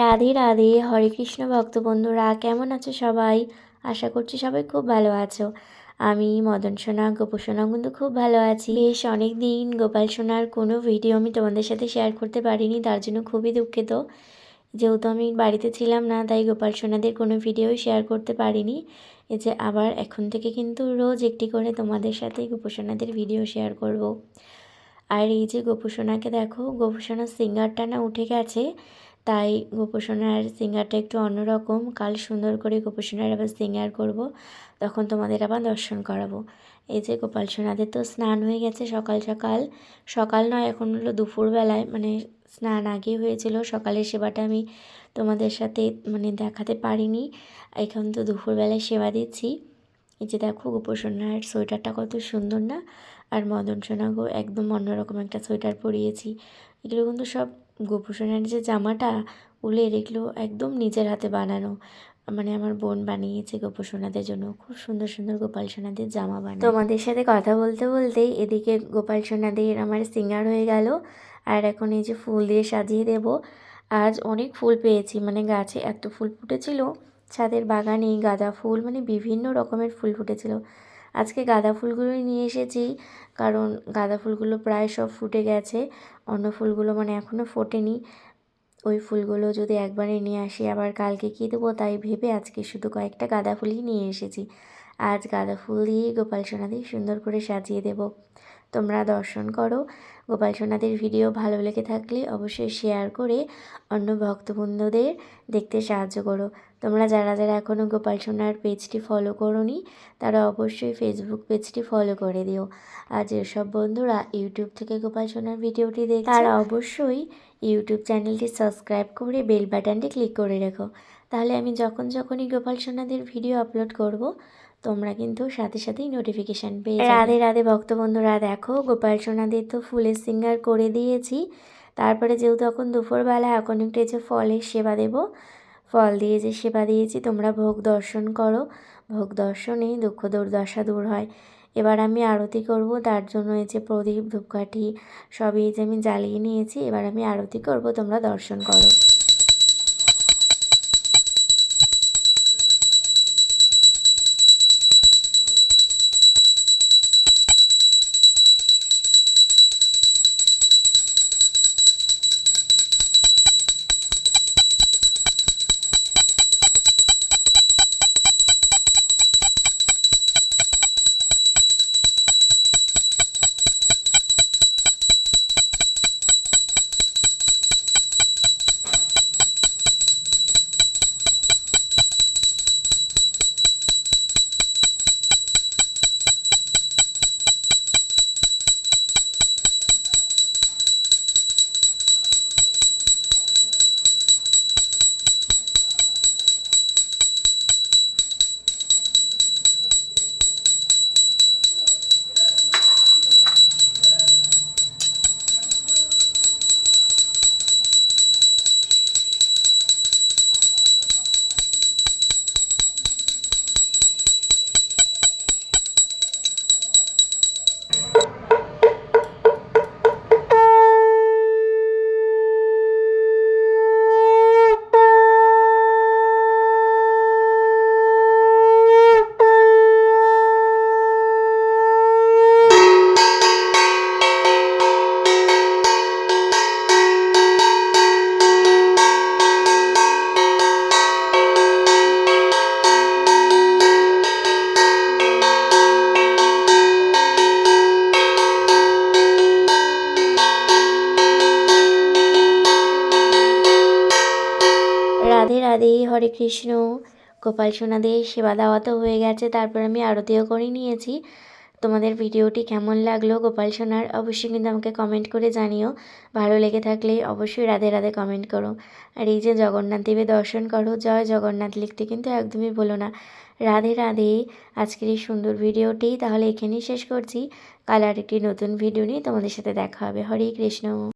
রাধে রাধে, হরে কৃষ্ণ ভক্ত বন্ধুরা, কেমন আছো সবাই? আশা করছি সবাই খুব ভালো আছো। আমি মদন সোনা গোপু সোনা কিন্তু খুব ভালো আছি। বেশ অনেক দিন গোপাল সোনার কোনো ভিডিও আমি তোমাদের সাথে শেয়ার করতে পারিনি, তার জন্য খুবই দুঃখিত। যেহেতু আমি বাড়িতে ছিলাম না, তাই গোপাল সোনাদের কোনো ভিডিও শেয়ার করতে পারিনি। এই যে আবার এখন থেকে কিন্তু রোজ একটি করে তোমাদের সাথে গোপোষণাদের ভিডিও শেয়ার করব। আর এই যে গোপোষণাকে দেখো গোপোষণার সিঙ্গারটা না উঠে গেছে। তাই গোপোষণার সিঙ্গারটা একটু অন্যরকম। কাল সুন্দর করে গোপোষণার আবার সিঙ্গার করব, তখন তোমাদের আবার দর্শন করাবো। এই যে গোপাল সোনাদের তো স্নান হয়ে গেছে সকাল সকাল। সকাল নয়, এখন হলো দুপুরবেলায় মানে স্নান আগে হয়েছিল। সকালের সেবাটা আমি তোমাদের সাথে মানে দেখাতে পারিনি। এখন তো দুপুরবেলায় সেবা দিচ্ছি। এই যে দেখো গোপোষণার সোয়েটারটা কত সুন্দর না? আর মদন সোনাগো একদম অন্যরকম একটা সোয়েটার পরিয়েছি। এগুলো কিন্তু সব গোপোষণার যে জামাটা উলের এগুলো একদম নিজের হাতে বানানো। মানে আমার বোন বানিয়েছে গোপাল সোনাদের জন্য। খুব সুন্দর সুন্দর গোপাল সোনাদের জামা বানায়। তোমাদের সাথে কথা বলতে বলতেই এদিকে গোপাল সোনাদের আমার সিঙ্গার হয়ে গেল। আর এখন এই যে ফুল দিয়ে সাজিয়ে দেব। আজ অনেক ফুল পেয়েছি। মানে গাছে এত ফুল ফুটেছিল, ছাদের বাগানে গাঁদা ফুল মানে বিভিন্ন রকমের ফুল ফুটেছিল। আজকে গাঁদা ফুলগুলোই নিয়ে এসেছি। কারণ গাঁদা ফুলগুলো প্রায় সব ফুটে গেছে। অন্য ফুলগুলো মানে এখনও ফোটেনি। ওই ফুলগুলো যদি একবারে নিয়ে আসি, আবার কালকে কী দেবো তাই ভেবে আজকে শুধু কয়েকটা গাঁদা ফুলই নিয়ে এসেছি। আজ গাঁদা ফুল দিয়ে গোপাল সোনা দিয়ে সুন্দর করে সাজিয়ে দেব। তোমরা দর্শন করো। গোপাল সোনাদের ভিডিও ভালো লেগে থাকলে অবশ্যই শেয়ার করে অন্য ভক্তবন্ধুদের দেখতে সাহায্য করো। তোমরা যারা যারা এখনও গোপাল সোনার পেজটি ফলো করোনি, তারা অবশ্যই ফেসবুক পেজটি ফলো করে দিও। আর যেসব বন্ধুরা ইউটিউব থেকে গোপাল সোনার ভিডিওটি দেখ তারা অবশ্যই ইউটিউব চ্যানেলটি সাবস্ক্রাইব করে বেল বাটনটি ক্লিক করে রেখো। তাহলে আমি যখন যখনই গোপাল সোনাদের ভিডিও আপলোড করব, তোমরা কিন্তু সাথে সাথেই নোটিফিকেশান পেয়ে রাধে রাধে ভক্তবন্ধুরা দেখো গোপাল সোনাদের তো ফুলের সিঙ্গার করে দিয়েছি। তারপরে যেহেতু এখন দুপুরবেলা, এখন একটু যে ফলের সেবা দেব। ফল দিয়ে যে সেবা দিয়েছি, তোমরা ভোগ দর্শন করো। ভোগ দর্শনে দুঃখ দুর্দশা দূর হয়। এবার আমি আরতি করব, তার জন্য এই যে প্রদীপ, ধূপকাঠি, সবই যে আমি জ্বালিয়ে নিয়েছি, এবার আমি আরতি করব, তোমরা দর্শন করো। রাধে রাধে, হরে কৃষ্ণ। গোপাল সোনাদের সেবা দেওয়া তো হয়ে গেছে, তারপর আমি আরতিও করে নিয়েছি। তোমাদের ভিডিওটি কেমন লাগল গোপাল সোনার অবশ্যই কিন্তু আমাকে কমেন্ট করে জানিও। ভালো লেগে থাকলে অবশ্যই রাধে রাধে কমেন্ট করো। আর এই যে জগন্নাথ দেবের দর্শন করো, জয় জগন্নাথ লিখতে কিন্তু একদমই বলো না। রাধে রাধে, আজকের এই সুন্দর ভিডিওটি তাহলে এখানেই শেষ করছি। কাল আর একটি নতুন ভিডিও নিয়ে তোমাদের সাথে দেখা হবে। হরে কৃষ্ণ।